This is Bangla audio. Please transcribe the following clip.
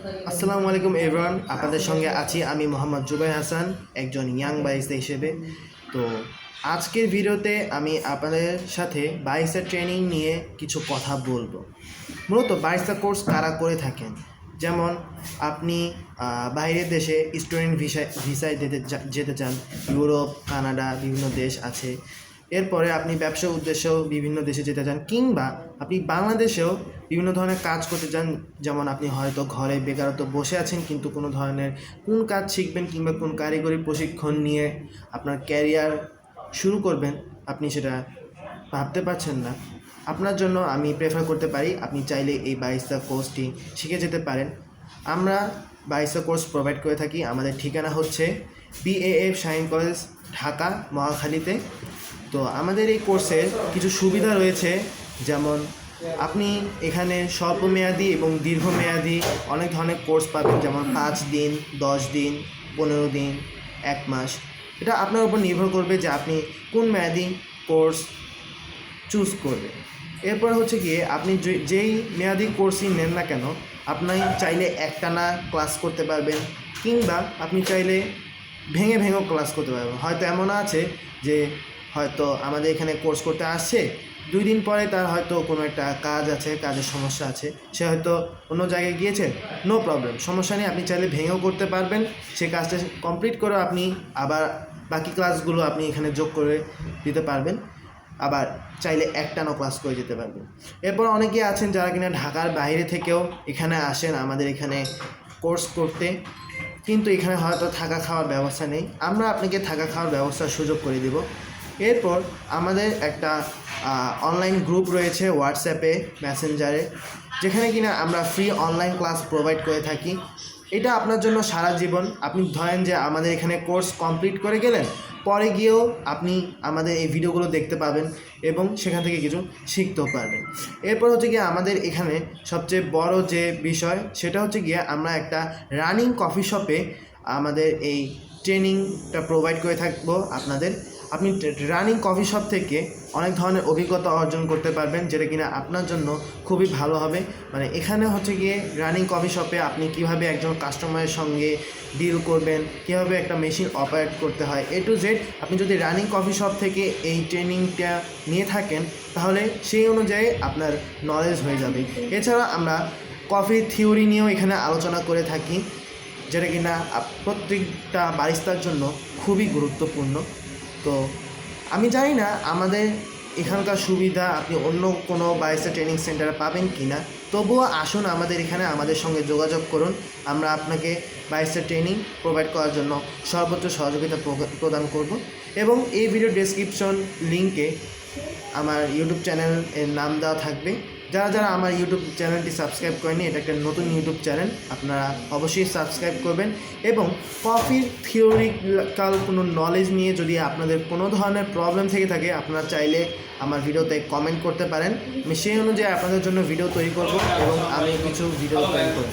আসসালামু আলাইকুম এভরান আপনাদের সঙ্গে আছি আমি মোহাম্মদ জুবাই হাসান, একজন ইয়াং বাইসা হিসেবে। তো আজকের ভিডিওতে আমি আপনাদের সাথে বাইসা ট্রেনিং নিয়ে কিছু কথা বলব। মূলত বাইসা কোর্স কারা করে থাকেন? যেমন আপনি বাইরের দেশে স্টুডেন্ট ভিসা ভিসায় যেতে যেতে চান, ইউরোপ, কানাডা, বিভিন্ন দেশ আছে। এরপরে আপনি ব্যবসার উদ্দেশ্যেও বিভিন্ন দেশে যেতে চান, কিংবা আপনি বাংলাদেশেও বিভিন্ন ধরনের কাজ করতে চান, যেমন আপনি হয়তো ঘরে বেকারত্ব বসে আছেন, কিন্তু কোনো ধরনের কোন কাজ শিখবেন কিংবা কোন কারিগরি প্রশিক্ষণ নিয়ে আপনার ক্যারিয়ার শুরু করবেন, আপনি সেটা ভাবতে পারছেন না। আপনার জন্য আমি প্রেফার করতে পারি, আপনি চাইলে এই বাইসা কোর্সটি শিখে যেতে পারেন। আমরা বাইসা কোর্স প্রোভাইড করে থাকি। আমাদের ঠিকানা হচ্ছে বিএএফ শাইন কলেজ ঢাকা, মহাখালীতে। তো আমাদের এই কোর্সের কিছু সুবিধা রয়েছে, যেমন আপনি এখানে স্বল্পমেয়াদী এবং দীর্ঘমেয়াদী অনেক ধরনের কোর্স পাবেন, যেমন পাঁচ দিন, দশ দিন, পনেরো দিন, এক মাস। এটা আপনার উপর নির্ভর করবে যে আপনি কোন মেয়াদি কোর্স চুজ করবেন। এরপর হচ্ছে গিয়ে আপনি যেই মেয়াদি কোর্সই নেন না কেন, আপনি চাইলে একটানা ক্লাস করতে পারবেন, কিংবা আপনি চাইলে ভেঙে ভেঙেও ক্লাস করতে পারবেন। হয়তো এমন আছে যে, হয়তো আমাদের এখানে কোর্স করতে আসছে দুই দিন পরে তার হয়তো কোনো একটা কাজ আছে, কাজের সমস্যা আছে। সে হয়তো অন্য জায়গায় গিয়েছে নো প্রবলেম সমস্যা নেই, আপনি চাইলে ভেঙেও করতে পারবেন। সে কাজটা কমপ্লিট করে আপনি আবার বাকি ক্লাসগুলো আপনি এখানে যোগ করে দিতে পারবেন। আবার চাইলে একটানা ক্লাস করে যেতে পারবেন। এরপর অনেকে আছেন যারা কিনা ঢাকার বাইরে থেকেও এখানে আসেন আমাদের এখানে কোর্স করতে। কিন্তু এখানে হয়তো থাকা খাওয়ার ব্যবস্থা নেই। আমরা আপনাকে থাকা খাওয়ার ব্যবস্থার সুযোগ করে দেব। এরপর আমাদের একটা অনলাইন গ্রুপ রয়েছে হোয়াটসঅ্যাপে মেসেঞ্জারে যেখানে কিনা আমরা ফ্রি অনলাইন ক্লাস প্রোভাইড করে থাকি। এটা আপনার জন্য সারা জীবন। আপনি ধরেন যে আমাদের এখানে কোর্স কমপ্লিট করে গেলেন, পরে গিয়েও আপনি আমাদের এই ভিডিওগুলো দেখতে পাবেন এবং সেখান থেকে কিছু শিখতেও পারবেন। এরপর হচ্ছে গিয়ে আমাদের এখানে সবচেয়ে বড় যে বিষয়, সেটা হচ্ছে গিয়ে আমরা একটা রানিং কফি শপে আমাদের এই ট্রেনিংটা প্রোভাইড করে থাকব আপনাদের। আপনি রানিং কফি শপ থেকে অনেক ধরনের অভিজ্ঞতা অর্জন করতে পারবেন, যেটা কিনা আপনার জন্য খুবই ভালো হবে। মানে এখানে হচ্ছে গিয়ে রানিং কফি শপে আপনি কীভাবে একজন কাস্টমারের সঙ্গে ডিল করবেন, কীভাবে একটা মেশিন অপারেট করতে হয় এ টু জেড আপনি যদি রানিং কফি শপ থেকে এই ট্রেনিংটা নিয়ে থাকেন, তাহলে সেই অনুযায়ী আপনার নলেজ হয়ে যাবে। এছাড়া আমরা কফি থিওরি নিয়েও এখানে আলোচনা করে থাকি, যেটা কিনা প্রত্যেকটা বারিস্তার জন্য খুবই গুরুত্বপূর্ণ। তো আমি জানি না আমাদের এখানকার সুবিধা, আপনি অন্য কোনো বারিস্তা ট্রেনিং সেন্টারে পাবেন কি না তবুও আসুন আমাদের এখানে, আমাদের সঙ্গে যোগাযোগ করুন। আমরা আপনাকে বারিস্তা ট্রেনিং প্রোভাইড করার জন্য সর্বোচ্চ সহযোগিতা প্রদান করব। এবং এই ভিডিও ডেসক্রিপশন লিঙ্কে আমার ইউটিউব চ্যানেল এর নাম দেওয়া থাকবে। যারা যারা আমার ইউটিউব চ্যানেলটি সাবস্ক্রাইব করেনি এটা একটা নতুন ইউটিউব চ্যানেল আপনারা অবশ্যই সাবস্ক্রাইব করবেন এবং কফির থিওরিক্যাল কোনো নলেজ নিয়ে যদি আপনাদের কোনো ধরনের প্রবলেম থেকে থাকে, আপনারা চাইলে আমার ভিডিওতে কমেন্ট করতে পারেন। আমি সেই অনুযায়ী আপনাদের জন্য ভিডিও তৈরি করব এবং আমি কিছু ভিডিও তৈরি করব।